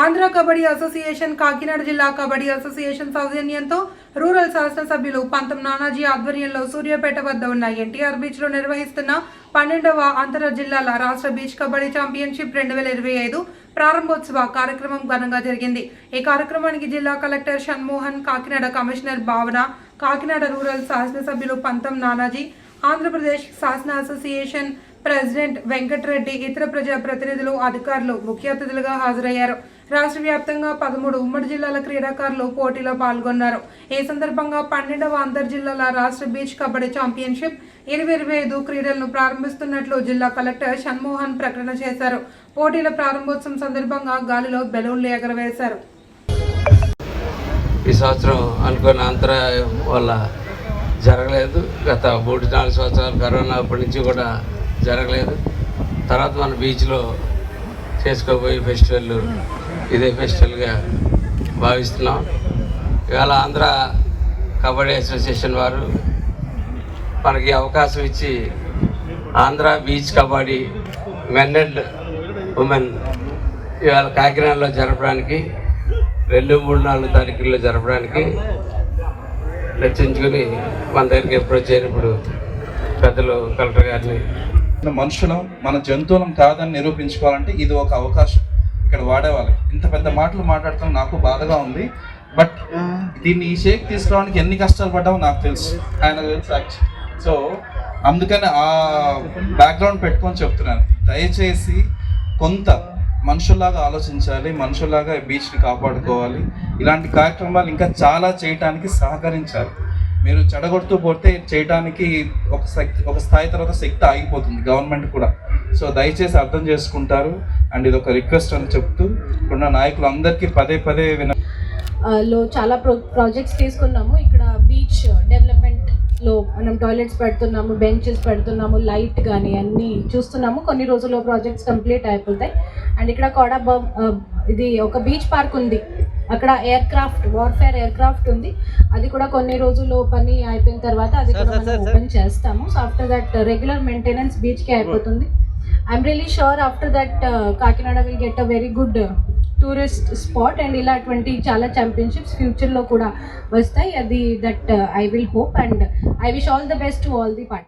Andhra kabaddi association Kakinada జిల్లా kabaddi association సౌజన్యంతో rural శాసనసభ్యులు పంతం నానాజీ ఆధ్వర్యంలో సూర్యాపేట వద్ద ఉన్న ఎన్టీఆర్ బీచ్లో నిర్వహిస్తున్న పన్నెండవ అంతర జిల్లాల రాష్ట్ర బీచ్ కబడ్డీ ఛాంపియన్షిప్ రెండు వేల ఇరవై ఐదు ప్రారంభోత్సవ కార్యక్రమం ఘనంగా జరిగింది. ఈ కార్యక్రమానికి జిల్లా కలెక్టర్ షణ్మోహన్ కాకినాడ కమిషనర్ భావన కాకినాడ రూరల్ శాసనసభ్యులు పంతం నానాజీ ఆంధ్రప్రదేశ్ శాసన అసోసియేషన్ ప్రెసిడెంట్ వెంకటరెడ్డి ఇతర ప్రజా ప్రతినిధులు అధికారులు ముఖ్య అతిథులుగా హాజరయ్యారు. రాష్ట్ర వ్యాప్తంగా పదమూడు ఉమ్మడి జిల్లాల క్రీడాకారులు పోటీలో పాల్గొన్నారు. ఈ సందర్భంగా పన్నెండవ అంతర్ జిల్లాల రాష్ట్ర బీచ్ కబడ్డీ ఛాంపియన్షిప్ ఇరవై ఇరవై ఐదు క్రీడలను ప్రారంభిస్తున్నట్లు జిల్లా కలెక్టర్ షణ్మోహన్ ప్రకటన చేశారు. పోటీల ప్రారంభోత్సవం సందర్భంగా గాలిలో బెలూన్లు ఎగరవేశారు. ఈ సంవత్సరం అనుకున్న అంతరాయం వల్ల జరగలేదు. గత మూడు నాలుగు సంవత్సరాలు కరోనా అప్పటి నుంచి కూడా జరగలేదు. తర్వాత మన బీచ్లో చేసుకోబోయే ఫెస్టివల్ ఇదే ఫెస్టివల్గా భావిస్తున్నాం. ఇవాళ ఆంధ్ర కబడ్డీ అసోసియేషన్ వారు మనకి అవకాశం ఇచ్చి Andhra beach kabaddi men and women ఇవాళ కాకినాడలో జరపడానికి రెండు మూడు నాలుగు తారీఖుల్లో జరపడానికి రచించుకుని మన దగ్గరికి అప్రోచ్ అయినప్పుడు పెద్దలు కలెక్టర్ గారిని మన మనుషులం మన జంతువులం కాదని నిరూపించుకోవాలంటే ఇది ఒక అవకాశం. ఇక్కడ వాడేవాళ్ళకి ఇంత పెద్ద మాటలు మాట్లాడటం నాకు బాధగా ఉంది. బట్ దీన్ని ఈ షేక్ తీసుకోవడానికి ఎన్ని కష్టాలు పడ్డామో నాకు తెలుసు. ఆయన తెలుసు సో అందుకని ఆ బ్యాక్గ్రౌండ్ పెట్టుకొని చెప్తున్నాను. దయచేసి కొంత మనుషుల్లాగా ఆలోచించాలి మనుషుల్లాగా బీచ్ని కాపాడుకోవాలి. ఇలాంటి కార్యక్రమాలు ఇంకా చాలా చేయటానికి సహకరించాలి. మీరు చెడగొడుతూ పోతే చేయటానికి ఒక శక్తి ఒక స్థాయి తర్వాత శక్తి ఆగిపోతుంది గవర్నమెంట్ కూడా. సో దయచేసి అర్థం చేసుకుంటారు. అండ్ ఇది ఒక రిక్వెస్ట్ అని చెప్తూ ఇప్పుడున్న నాయకులు అందరికీ పదే పదే విన లో చాలా ప్రో ప్రాజెక్ట్స్ తీసుకున్నాము. ఇక్కడ బీచ్ డెవలప్మెంట్ లో మనం టాయిలెట్స్ పెడుతున్నాము బెంచెస్ పెడుతున్నాము లైట్ కానీ అన్నీ చూస్తున్నాము. కొన్ని రోజుల్లో ప్రాజెక్ట్స్ కంప్లీట్ అయిపోతాయి. అండ్ ఇక్కడ కూడా ఇది ఒక బీచ్ పార్క్ ఉంది. అక్కడ aircraft warfare aircraft ఉంది. అది కూడా కొన్ని రోజుల్లో పని అయిపోయిన తర్వాత అది కూడా మనం ఓపెన్ చేస్తాము. So after that regular maintenance బీచ్కి అయిపోతుంది. I'm really sure after that Kakinada will get a very good tourist spot and ఇలాంటి చాలా ఛాంపియన్షిప్స్ ఫ్యూచర్లో కూడా వస్తాయి. అది that I will hope and I wish all the best to all the party